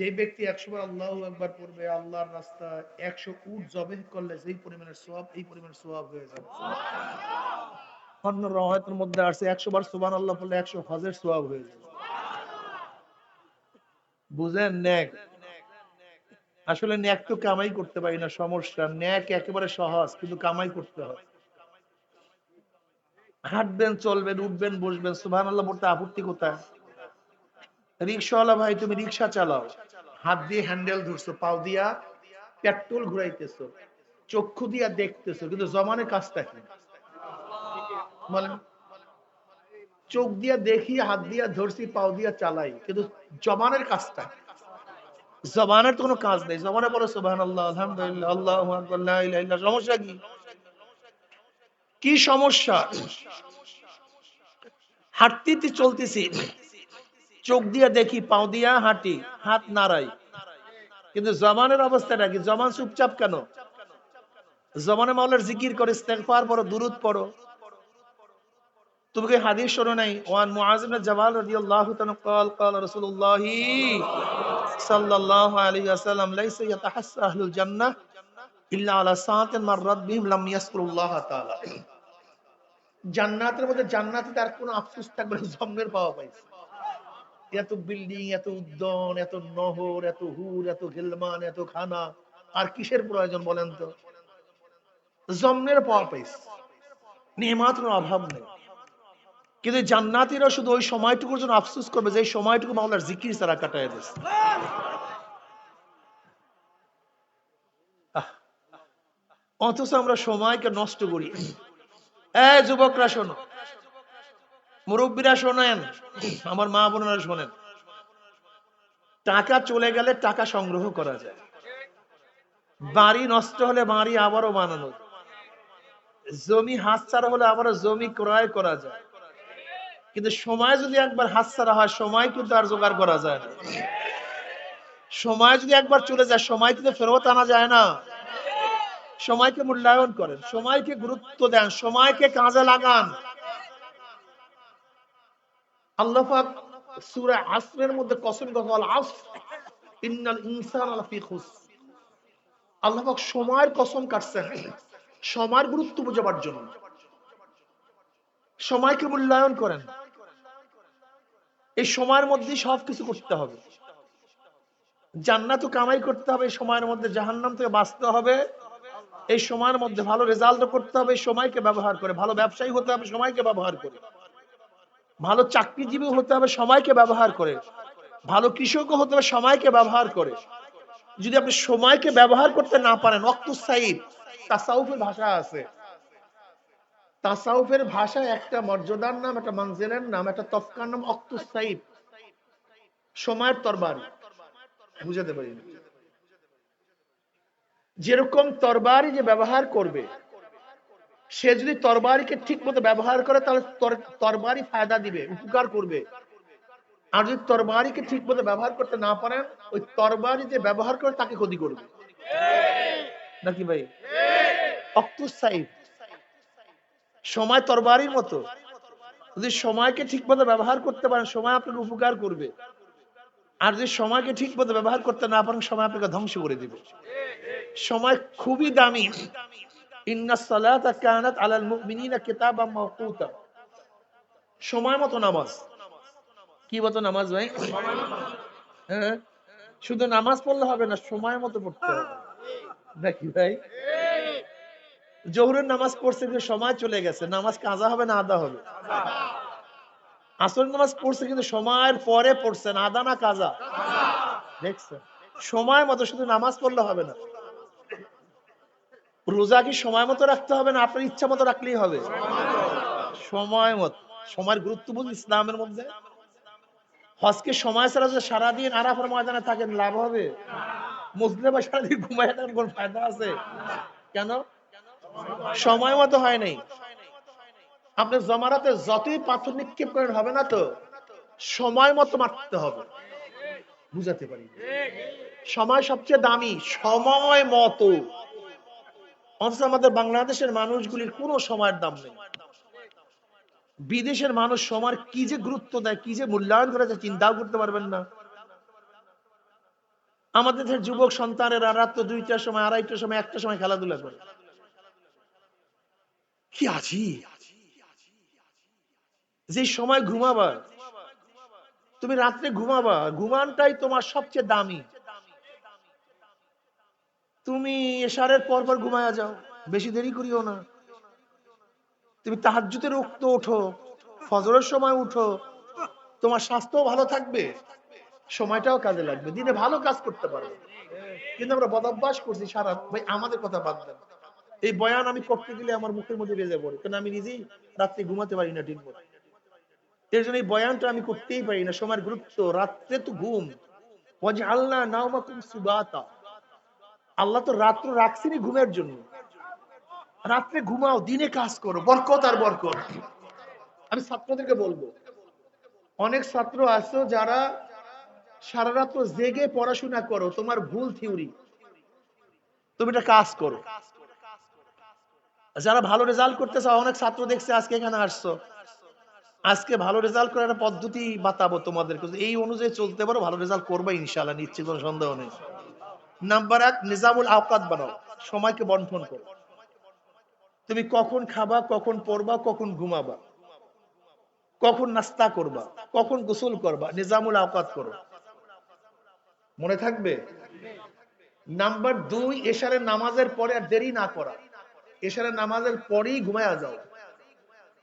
যে ব্যক্তি একশো বার আল্লাহ একবার পড়বে, আল্লাহর রাস্তা একশো উট জবেহ করলে যেই পরিমাণের সোয়াব এই পরিমাণের সোয়াব হয়ে যাবে। অন্য মধ্যে আসছে একশো বার সুবান আল্লাহ পড়লে একশো হজের হয়ে যাবে। বুঝেন ন্যাক আসলে ন্যাক তো কামাই করতে পারি না, সমস্যা। ন্যাক একেবারে সহজ, কিন্তু কামাই করতে হয়। হাঁটবেন, চলবেন, উঠবেন, বসবেন সুবাহ আল্লাহ আপত্তি কোথায়? রিক্সাওয়ালা ভাই, তুমি রিক্সা চালাও। হাত দিয়ে হ্যান্ডেল ধরছো, পাও দিয়া পেট্রোল ঘুরাইতেছো, চক্ষু দিয়া দেখতেছো, কিন্তু জমানের কাজটা কি? চোখ দিয়া দেখি, হাত দিয়া ধরছি, পাও দিয়া চালাই, কিন্তু জমানের কাজটা কি? জবানের তো কোনো কাজ নেই। জবানে বলো সুবহান আল্লাহ আলহামদুলিল্লাহ আল্লাহ। সমস্যা কি? কি সমস্যা? হাঁটতে চলতেছি। চোখ দিয়া দেখি পাও দিয়া হাঁটি হাত নাড়াই কিন্তু জমানের অবস্থাটা কি জমান চুপচাপ কেন জমানে মাওলার জিকির করে ইস্তেগফার পড়ো দুরুদ পড়ো তুমি কি হাদিস শোনো নাই ওয়ান মুআজ ইবনে জাবাল রাদিয়াল্লাহু তাআলা قال قال رسول الله صلى الله عليه وسلم ليس يتحسى اهل الجنه الا على ساعه مرت بهم لم يذكروا الله تعالى জান্নাতের মধ্যে জান্নাতে তার কোনো আফসোস থাকবে না জন্মের পাওয়া পাইছে এত বিল্ডিং এত উদ্যান এত নহর এত হুর এত গেলমান এত খানা। আর কিসের প্রয়োজন বলেন তো? জন্মের পাওয়া পাইছে। নেমাতের অভাব নেই। কিন্তু জান্নাতিরা শুধু ওই সময়টুকুর জন্য আফসোস করবে যে সময়টুকু মাওলার জিকির ছাড়া কাটায় আহ, অথচ আমরা সময়কে নষ্ট করি। এ যুবকরা শোনো মুরব্বীরা শোনেন, আমার মা বোনেরা শোনেন, টাকা চলে গেলে টাকা সংগ্রহ করা যায়। বাড়ি নষ্ট হলে বাড়ি আবারও বানানো। জমি হাতছাড়া হলে আবারও জমি ক্রয় করা যায়। কিন্তু সময় যদি একবার হাতছাড়া হয়, সময় কিন্তু আর জোগাড় করা যায় না। সময় যদি একবার চলে যায়, সময় কিন্তু ফেরত আনা যায় না। সময়কে মূল্যায়ন করেন, সময়কে গুরুত্ব দেন, সময়কে কাজে লাগান। আসরের মধ্যে কসম কথা ইন্নাল সময়ের কসম কাটছেন, সময়ের গুরুত্ব বোঝাবার জন্য। সময়কে মূল্যায়ন করেন। এই সময়ের মধ্যে সবকিছু করতে হবে। জান্নাত কামাই করতে হবে সময়ের মধ্যে জাহান্নাম থেকে বাঁচতে হবে। এই সময়ের মধ্যে ভালো রেজাল্ট করতে হবে সময়কে ব্যবহার করে, ভালো ব্যবসায়ী হতে হবে, সময়কে ব্যবহার করে। ভালো চাকরিজীবী হতে হবে সময়কে ব্যবহার করে। ভালো কৃষকও হতে হবে সময়কে ব্যবহার করে। যদি আপনি সময়কে ব্যবহার করতে না পারেন অক্তুসাইদ তাসাউফের ভাষা আছে। তাসাউফের ভাষায় একটা মর্যাদার নাম, একটা মঞ্জিলের নাম, একটা তফকার নাম অক্তুসাইদ সময়ের তরবারি। বুঝাতে পারি যেরকম তরবারি যে ব্যবহার করবে সে যদি তরবারিকে ঠিক মতো ব্যবহার করে, তাহলে তরবারি ফায়দা দিবে, উপকার করবে। আর যদি তরবারিকে ঠিক মতো ব্যবহার করতে না পারেন ওই তরবারি যে ব্যবহার করে, তাকে ক্ষতি করবে। নাকি ভাই? অক্তুস সাইফ। সময় তরবারির মতো। যদি সময়কে ঠিক মতো ব্যবহার করতে পারেন সময় আপনাকে উপকার করবে। আর যদি সময়কে ঠিক মতো ব্যবহার করতে না পারেন সময় আপনাকে ধ্বংস করে দিবে। সময় খুবই দামি। আলাল মুমিনিনা কিতাবাম মাওকুতা। সময় মতো নামাজ। কি মতো নামাজ ভাই? হ্যাঁ? শুধু নামাজ পড়লে হবে না, সময় মতো পড়তে হবে। নাকি ভাই। জোহরের নামাজ পড়ছে কিন্তু সময় চলে গেছে। নামাজ কাজা হবে না আদা হবে? আসর নামাজ পড়ছে কিন্তু সময়ের পরে পড়ছেন আদা না কাজা? দেখছেন? সময় মতো শুধু নামাজ পড়লে হবে না। রোজা কি সময় মতো রাখতে হবে না, আপনার ইচ্ছা মতো রাখলেই হবে। সময় মতো, সময়ের গুরুত্ব বুঝি ইসলামের মধ্যে। হজকে সময় ছাড়া যে সারাদিন আরাফার ময়দানে থাকেন, লাভ হবে? মুসলিম সারাদিন ঘুমায় থাকেন, কোন ফায়দা আছে? কেন? সময় মতো হয় নাই। আপনি জমারাতে যতই পাথর নিক্ষেপ করেন, হবে না তো? সময় মতো মারতে হবে। বুঝাতে পারি সময় সবচেয়ে দামি, সময় মতো। অথচ আমাদের বাংলাদেশের মানুষগুলির কোনো সময়ের দাম নেই। বিদেশের মানুষ সময়ের কি যে গুরুত্ব দেয়, কি যে মূল্যায়ন করে চিন্তাও করতে পারবেন না। আমাদের যুবক সন্তানেরা রাত্র দুইটার সময়, আড়াইটার সময় একটা সময় খেলাধুলা করে। কি আছি যে সময় ঘুমাবা তুমি রাত্রে ঘুমাবা, ঘুমানটাই তোমার সবচেয়ে দামি। তুমি এশারের পর পর ঘুমায়া যাও। বেশি দেরি করিও না। তুমি তাহাজ্জুদের উক্ত ওঠো ফজরের সময় উঠো। তোমার স্বাস্থ্য ভালো থাকবে। সময়টাও কাজে লাগবে। দিনে ভালো কাজ করতে পারবে কিন্তু আমরা বদাভ্যাস করছি সারা ভাই, আমাদের কথা বাদ দেন। এই বয়ান আমি করতে গেলে আমার মুখের মধ্যে বেজে পড়ে। কারণ আমি নিজেই রাত্রে ঘুমাতে পারি না ঠিক মতো এর জন্য এই বয়ানটা আমি করতেই পারি না। সময়ের গুরুত্ব, রাত্রে তো ঘুম। আল্লাহ নাওমাকুম সুবাতা। আল্লাহ তো রাত্র রাখছেনি ঘুমের জন্য। রাত্রে ঘুমাও, দিনে কাজ করো, বরকত আর বরকত। আমি ছাত্রদেরকে বলব, অনেক ছাত্র আছো যারা সারা রাত্র জেগে পড়াশোনা করো, তোমার ভুল থিওরি। তুমি এটা কাজ করো। যারা ভালো রেজাল্ট করতে চাও, অনেক ছাত্র দেখছে আজকে এখানে আসছো। আজকে ভালো রেজাল্ট করার পদ্ধতি বাতাবো তোমাদেরকে। এই অনুযায়ী চলতে পারো, ভালো রেজাল্ট করবে ইনশাল্লাহ নিশ্চিত কোনো সন্দেহ নেই। নাম্বার এক, নিজামুল আওকাত বানাও। সময়কে বন্টন করো। তুমি কখন খাবা, কখন পড়বা, কখন ঘুমাবা, কখন নাস্তা করবা, কখন গোসল করবা, নিজামুল আওকাত করো। মনে থাকবে? নাম্বার দুই এশারের নামাজের পরে আর দেরি না করা। এশারের নামাজের পরেই ঘুমায়া যাও।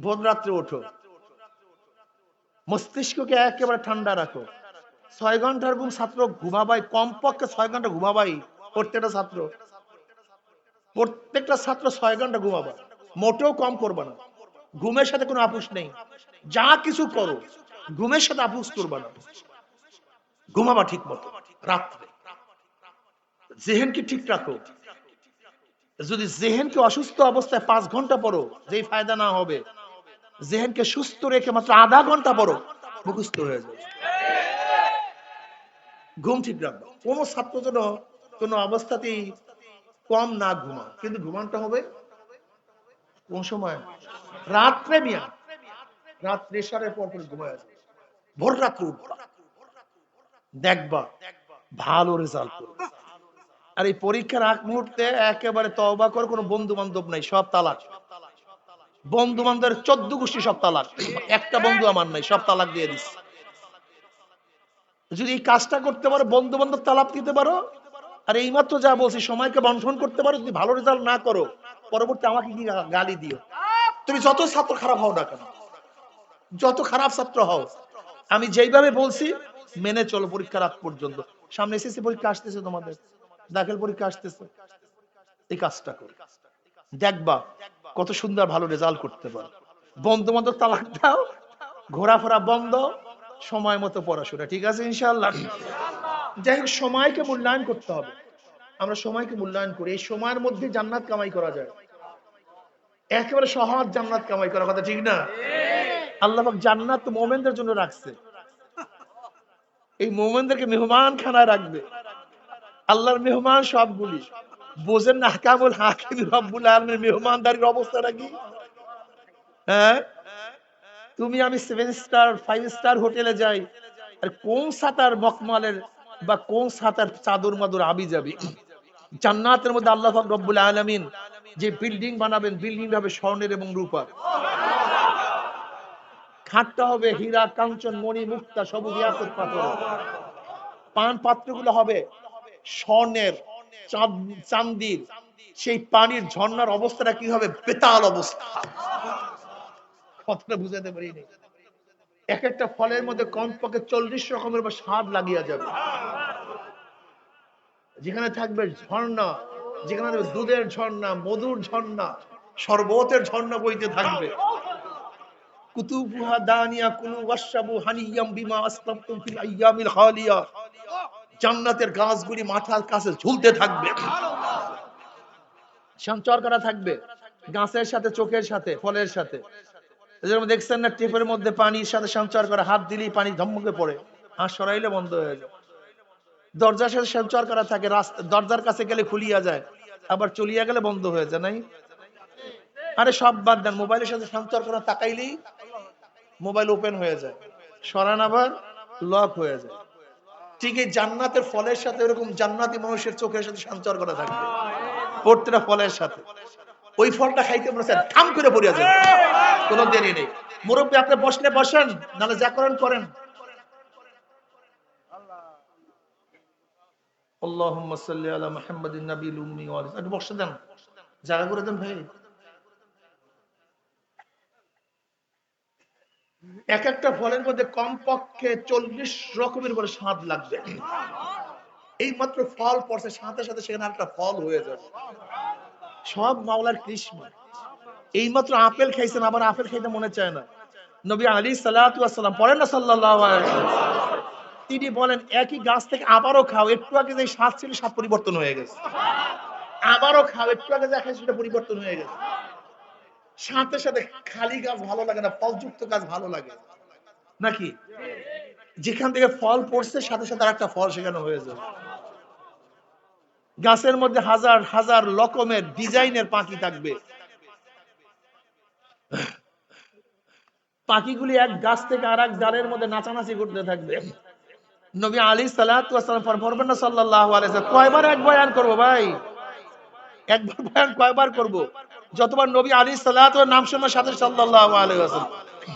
ভোর রাত্রে ওঠো। মস্তিষ্ককে একেবারে ঠান্ডা রাখো। ছয় ঘণ্টার ঘুম ছাত্র ঘুমাবাই, কমপক্ষে ছয় ঘণ্টা ঘুমাবাই প্রত্যেকটা ছাত্র। প্রত্যেকটা ছাত্র ছয় ঘণ্টা ঘুমাবা মোটেও কম করবা না। ঘুমের সাথে কোনো আপুস নেই। যা কিছু করো, ঘুমের সাথে আপুস করবা না। ঘুমাবা ঠিক মতো, রাত্রে। জেহেনকে ঠিক রাখো। যদি জেহেনকে অসুস্থ অবস্থায় পাঁচ ঘণ্টা পড়ো, যেই ফায়দা না হবে, জেহেনকে সুস্থ রেখে মাত্র আধা ঘণ্টা পড়ো, মুখস্থ হয়ে যাবে। ঘুম ঠিক রাখব। কোন ছাত্র যেন কোন অবস্থাতেই কম না ঘুমা কিন্তু ঘুমানটা হবে কোন সময়? রাত্রে মিয়া। রাত্রে সাড়ে পর করে ঘুমায় ভোর রাত্রে উঠবা। দেখবা ভালো রেজাল্ট করবে। আর এই পরীক্ষার আগ মুহূর্তে একেবারে তবা করে কোনো বন্ধু বান্ধব নাই, সব তালাক। বন্ধু বান্ধবের চোদ্দ গোষ্ঠী সব তালাক। একটা বন্ধু আমার নাই, সব তালাক দিয়ে দিস যদি এই কাজটা করতে পারো বন্ধু বান্ধব তালাক দিতে পারো, আর এইমাত্র যা বলছি, সময়কে বন্টন করতে পারো, যদি ভালো রেজাল্ট না করো, পরবর্তী আমাকে কি গালি দিও? তুমি যত ছাত্র খারাপ হও না কেন? যত খারাপ ছাত্র হও। আমি যেইভাবে বলছি, মেনে চলো পরীক্ষার আগ পর্যন্ত। সামনে এসএসসি পরীক্ষা আসতেছে তোমাদের। দাখিল পরীক্ষা আসতেছে। এই কাজটা করো। দেখবা কত সুন্দর ভালো রেজাল্ট করতে পারো। বন্ধু বান্ধব তালাক দাও, ঘোরাফেরা বন্ধ সময় মতো পড়াশোনা, ঠিক আছে ইনশাল্লাহ যাই হোক সময়কে মূল্যায়ন করতে হবে। আমরা সময়কে মূল্যায়ন করি। এই সময়ের মধ্যে জান্নাত কামাই করা যায়। একেবারে সহজ জান্নাত কামাই করার কথা, ঠিক না? আল্লাহ জান্নাত তো মোমেনদের জন্য রাখছে। এই মোমেনদেরকে মেহমান খানায় রাখবে। আল্লাহর মেহমান সবগুলি। বোঝেন না হাকামুল হাকিম রব্বুল আলমের মেহমানদারির অবস্থাটা কি? হ্যাঁ? তুমি আমি সেভেন স্টার ফাইভ স্টার হোটেলে যাই, আর কোন সাতার মকমালের বা কোন সাতার চাদর মাদুর আবি যাবি? জান্নাতের মধ্যে আল্লাহ রব্বুল আলামিন যে বিল্ডিং বানাবেন বিল্ডিং হবে স্বর্ণের এবং রূপার। খাটটা হবে হীরা, কাঞ্চন, মণি, মুক্তা, সবুজ ইয়াকুত পাথর। পান পাত্রগুলো হবে স্বর্ণের চান্দির। সেই পানির ঝর্ণার অবস্থাটা কি হবে? বেতাল অবস্থা। কথাটা বুঝাতে পারিনি। এক একটা ফলের মধ্যে কমপক্ষে চল্লিশ রকমের বা স্বাদ লাগিয়া যাবে। যেখানে থাকবে ঝর্ণা, যেখানে থাকবে দুধের ঝর্ণা, মধুর ঝর্ণা, শরবতের ঝর্ণা বইতে থাকবে। কুতুবুহা দানিয়া কুলু হানিয়াম বিমা ফিল আইয়ামিল জান্নাতের গাছগুলি মাথার কাছে ঝুলতে থাকবে। সঞ্চর করা থাকবে। গাছের সাথে, চোখের সাথে, ফলের সাথে। যেরকম দেখছেন না, টেপের মধ্যে পানির সাথে সঞ্চর করা, হাত দিলেই পানি ধমকে পড়ে। হাত সরাইলে বন্ধ হয়ে যায়। দরজার সাথে সঞ্চর করা থাকে, রাস্তা দরজার কাছে গেলে খুলিয়া যায়, আবার চলিয়া গেলে বন্ধ হয়ে যায়, নাই? আরে সব বাদ দেন, মোবাইলের সাথে সঞ্চর করা তাকাইলেই মোবাইল ওপেন হয়ে যায়। সরান আবার, লক হয়ে যায়। ঠিক এই জান্নাতের ফলের সাথে এরকম জান্নাতি মানুষের চোখের সাথে সঞ্চার করা থাকবে প্রত্যেকটা ফলের সাথে। ওই ফলটা খাইতে মনে হচ্ছে থাম করে পড়িয়া যাবে কোনো দেরি নেই। মুরব্বী, আপনি বসলে বসেন, নাহলে যা করেন করেন। এক একটা ফলের মধ্যে কমপক্ষে চল্লিশ রকমের লাগবে। এই মাত্র ফল পড়ছে, সাথে সাথে সেখানে একটা ফল হয়ে যাবে। সব মাওলার কৃষ্ণ। এই মাত্র আপেল খাইছেন, আবার আপেল খাইতে মনে চায় না। নবী আলী সাল্লাম পড়েন না সাল্লাহ তিনি বলেন, একই গাছ থেকে আবারও খাও, একটু আগে যে স্বাদ ছিল স্বাদ পরিবর্তন হয়ে গেছে। আবারও খাও, একটু আগে যা খাই সেটা পরিবর্তন হয়ে গেছে। সাথে সাথে খালি গাছ ভালো লাগে না, ফলযুক্ত গাছ ভালো লাগে। নাকি? যেখান থেকে ফল পড়ছে, সাথে সাথে আরেকটা ফল সেখানে হয়ে যাবে। গাছের মধ্যে হাজার হাজার রকমের ডিজাইনের পাখি থাকবে। পাখিগুলি এক গাছ থেকে আর এক ডালের মধ্যে নাচানাচি করতে থাকবে। নবী আলী সালাম না সাল্লাহ কয়বার এক বয়ান করব ভাই? একবার বয়ান কয়বার করব? যতবার নবী আলী সাল্লাহ নাম শোনার সাথে সাল্লাহ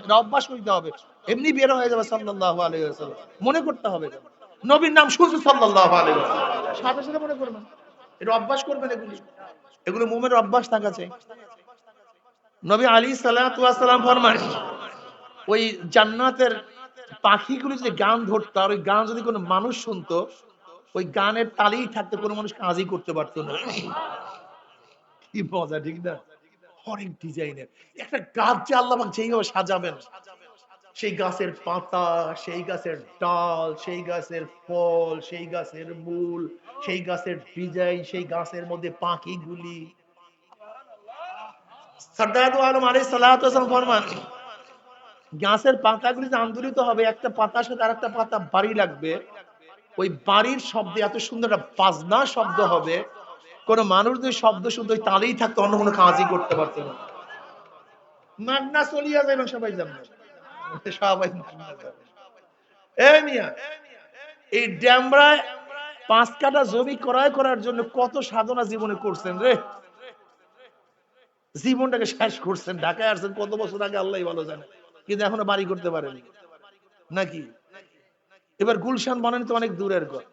এটা অভ্যাস করতে হবে। এমনি বের হয়ে যাবে সাল্লাহ আলাইসাল্লাম মনে করতে হবে। নবীর নাম শুনছে সাল্লাহ আলাইসাল্লাম সাথে সাথে মনে করবেন। এটা অভ্যাস করবেন এগুলি। এগুলো মোমের অভ্যাস থাকা চাই নবী আলী সাল্লাম ফরমান ওই জান্নাতের পাখিগুলো যদি গান ধরতো, আর ওই গান যদি কোনো মানুষ শুনতো, ওই গানের তালেই থাকতে কোনো মানুষ কাজই করতে পারতো না। কি মজা, ঠিক না? অনেক ডিজাইনের। একটা গাছ যে আল্লাহ যেইভাবে সাজাবেন, সেই গাছের পাতা, সেই গাছের ডাল, সেই গাছের ফল, সেই গাছের মূল, সেই গাছের ডিজাইন, সেই গাছের মধ্যে পাখিগুলি। সর্দার আলম আলী সাল্লাহ ফরমান গাছের পাতাগুলি যে আন্দোলিত হবে, একটা পাতার সাথে আর একটা পাতা বাড়ি লাগবে, ওই বাড়ির শব্দে এত সুন্দর একটা বাজনা শব্দ হবে, কোন মানুষ যদি শব্দ শুনতে, ওই তালেই থাকতো, অন্য কোনো কাজই করতে পারতো না। মাগনা চলিয়া যাবেন সবাই জানবেন সবাই এই মিয়া, এই ড্যামরায় পাঁচ কাটা জমি ক্রয় করার জন্য কত সাধনা জীবনে করছেন রে? জীবনটাকে শেষ করছেন। ঢাকায় আসছেন কত বছর আগে আল্লাহ ভালো জানে। কিন্তু এখনও বাড়ি করতে পারেনি। নাকি? এবার গুলশান বানানি তো অনেক দূরের ঘর।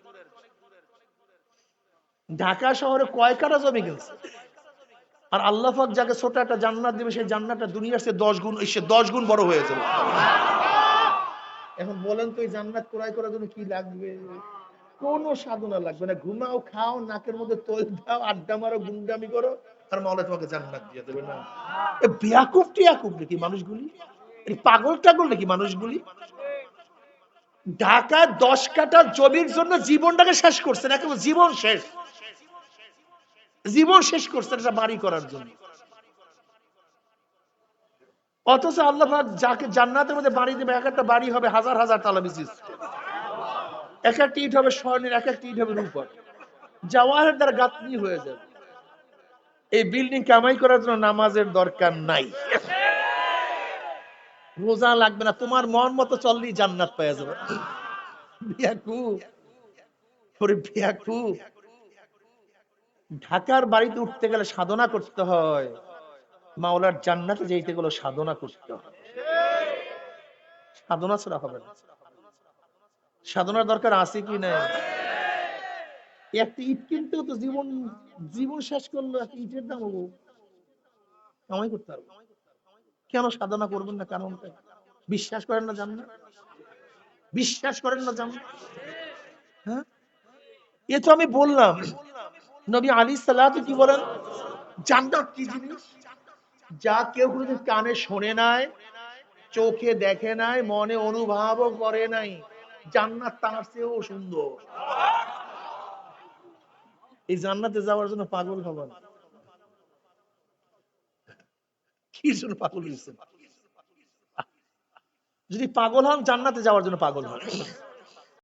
ঢাকা শহরে কয় কাটা জমি কিনছে? আর আল্লাহ পাক যাকে ছোট একটা জান্নাত দিবে, সেই জান্নাতটা দুনিয়ার চেয়ে দশ গুণ সে দশ গুণ বড় হয়ে যাবে। এখন বলেন তো এই জান্নাত ক্রয় করার জন্য কি লাগবে? কোন সাধনা লাগবে না। ঘুমাও, খাও, নাকের মধ্যে তোল দাও, আড্ডা মারো, গুন্ডামি করো, আর মাওলা তোমাকে জান্নাত দিয়ে দেবে না। এ বেয়াকুব টিয়াকুব নাকি মানুষগুলি? পাগল টাগল নাকি মানুষগুলি? ঢাকা দশ কাটা জমির জন্য জীবনটাকে শেষ করছেন, একেবারে জীবন শেষ। জীবন শেষ করছেন এটা বাড়ি করার জন্য। অথচ আল্লাহ যাকে জান্নাতের মধ্যে বাড়ি দেবে, এক একটা বাড়ি হবে হাজার হাজার তালা বিশিষ্ট এক একটা ইট হবে স্বর্ণের, এক একটা ইট হবে রূপর। জাওয়াহের দ্বারা গাঁথনি হয়ে যাবে। এই বিল্ডিং কামাই করার জন্য নামাজের দরকার নাই। রোজা লাগবে না, তোমার মন মতো চললেই জান্নাত পাওয়া যাবে। ঢাকার বাড়িতে উঠতে গেলে সাধনা করতে হয়। মাওলার জান্নাতে যেতে গেলে সাধনা করতে হয়। সাধনা ছাড়া হবে না। সাধনার দরকার আছে কি না একটা ইট কিনতেও জীবন জীবন শেষ করল একটা ইটের দাম হব। কামাই করতে পারব কেন সাধনা করবেন না কারণটা? বিশ্বাস করেন না জান না? বিশ্বাস করেন না জান হ্যাঁ? এ তো আমি বললাম, নবী আলী সাল্লাহ কি বলেন? জান্নাত কি জিনিস? যা কেউ কোনোদিন কানে শোনে নাই, চোখে দেখে নাই, মনে অনুভবও করে নাই, জান্নাত তার চেয়েও সুন্দর। এই জান্নাতে যাওয়ার জন্য পাগল হবেন। কি জন্য পাগল হয়েছে? যদি পাগল হন জান্নাতে যাওয়ার জন্য পাগল হন।